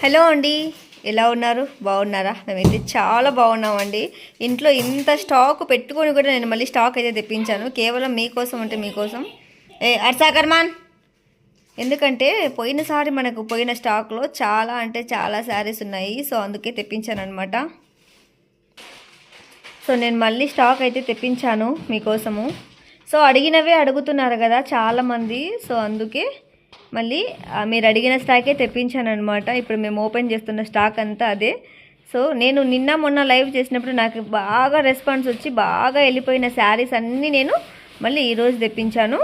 Hello అండి. ఎలా ఉన్నారు? బాగున్నారా? మేమైతే చాలా బాగున్నామండి. ఇంట్లో ఇంత స్టాక్ పెట్టుకొని కూడా నేను మళ్ళీ స్టాక్ అయితే తెప్పించాను. కేవలం మీకోసం అంటే మీకోసం. ఏ అర్సాకర్మాన్ ఎందుకంటే పోయినసారి మనకు పోయిన స్టాక్లో చాలా అంటే చాలా శారీస్ ఉన్నాయి. సో అందుకే తెప్పించాను అనమాట సో నేను మళ్ళీ స్టాక్ అయితే తెప్పించాను మీకోసము. సో అడిగినవే అడుగుతున్నారు కదా చాలామంది. సో అందుకే మళ్ళీ మీరు అడిగిన స్టాకే తెప్పించాను అనమాట ఇప్పుడు మేము ఓపెన్ చేస్తున్న స్టాక్ అంతా అదే. సో నేను నిన్న మొన్న లైవ్ చేసినప్పుడు నాకు బాగా రెస్పాన్స్ వచ్చి బాగా వెళ్ళిపోయిన శారీస్ అన్నీ నేను మళ్ళీ ఈరోజు తెప్పించాను.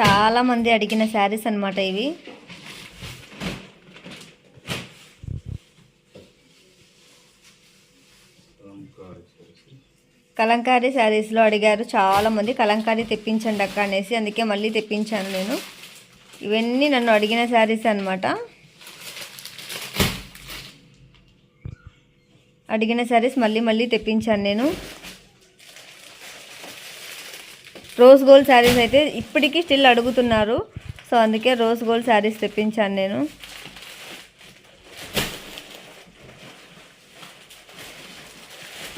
చాలామంది అడిగిన శారీస్ అన్నమాట ఇవి. కలంకారీ శారీస్లో అడిగారు చాలా మంది కలంకారీ తెప్పించండి అక్క అనేసి అందుకే మళ్ళీ తెప్పించాను నేను. ఇవన్నీ నన్ను అడిగిన శారీస్ అనమాట అడిగిన శారీస్ మళ్ళీ మళ్ళీ తెప్పించాను నేను. రోజ్ గోల్డ్ శారీస్ అయితే ఇప్పటికీ స్టిల్ అడుగుతున్నారు. సో అందుకే రోజ్ గోల్డ్ శారీస్ తెప్పించాను నేను.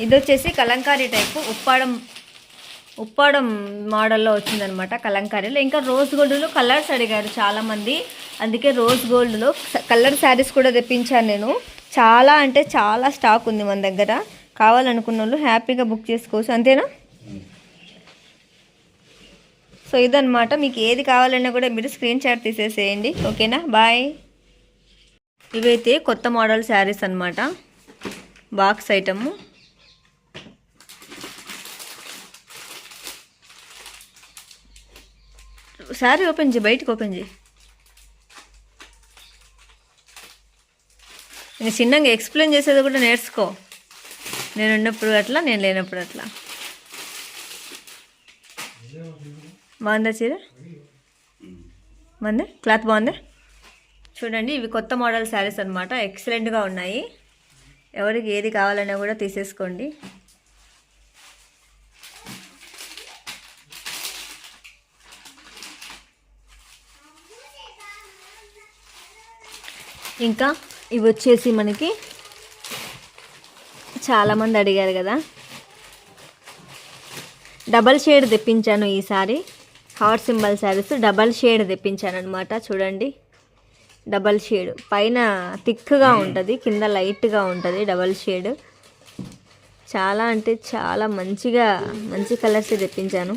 ఇది వచ్చేసి కలంకారీ టైపు ఉప్పాడం ఉప్పాడం మోడల్లో వచ్చిందనమాట కలంకారీలో ఇంకా రోజ్ గోల్డ్లో కలర్స్ అడిగారు చాలామంది. అందుకే రోజ్ గోల్డ్లో కలర్ శారీస్ కూడా తెప్పించాను నేను. చాలా అంటే చాలా స్టాక్ ఉంది మన దగ్గర. కావాలనుకున్న వాళ్ళు హ్యాపీగా బుక్ చేసుకోవచ్చు. అంతేనా? సో ఇదనమాట మీకు ఏది కావాలన్నా కూడా మీరు స్క్రీన్ షాట్ తీసేసేయండి. ఓకేనా? బాయ్ ఇవైతే కొత్త మోడల్ శారీస్ అనమాట బాక్స్ ఐటము శారీ ఓపెన్ చేయి బయటకు ఓపెన్ చేయి. నేను చిన్నగా ఎక్స్ప్లెయిన్ చేసేది కూడా నేర్చుకో. నేను ఉన్నప్పుడు అట్లా నేను లేనప్పుడు అట్లా. బాగుందా చీర? బాగుంది? క్లాత్ బాగుంది? చూడండి ఇవి కొత్త మోడల్ శారీస్ అనమాట ఎక్సలెంట్గా ఉన్నాయి. ఎవరికి ఏది కావాలన్నా కూడా తీసేసుకోండి. ఇంకా ఇవి వచ్చేసి మనకి చాలామంది అడిగారు కదా. డబల్ షేడ్ తెప్పించాను ఈసారి hot symbol sarees double shade తెప్పించాను అనమాట చూడండి. Double shade. పైన థిక్గా ఉంటుంది కింద లైట్గా ఉంటుంది డబల్ షేడ్. చాలా అంటే చాలా మంచిగా మంచి కలర్స్ తెప్పించాను.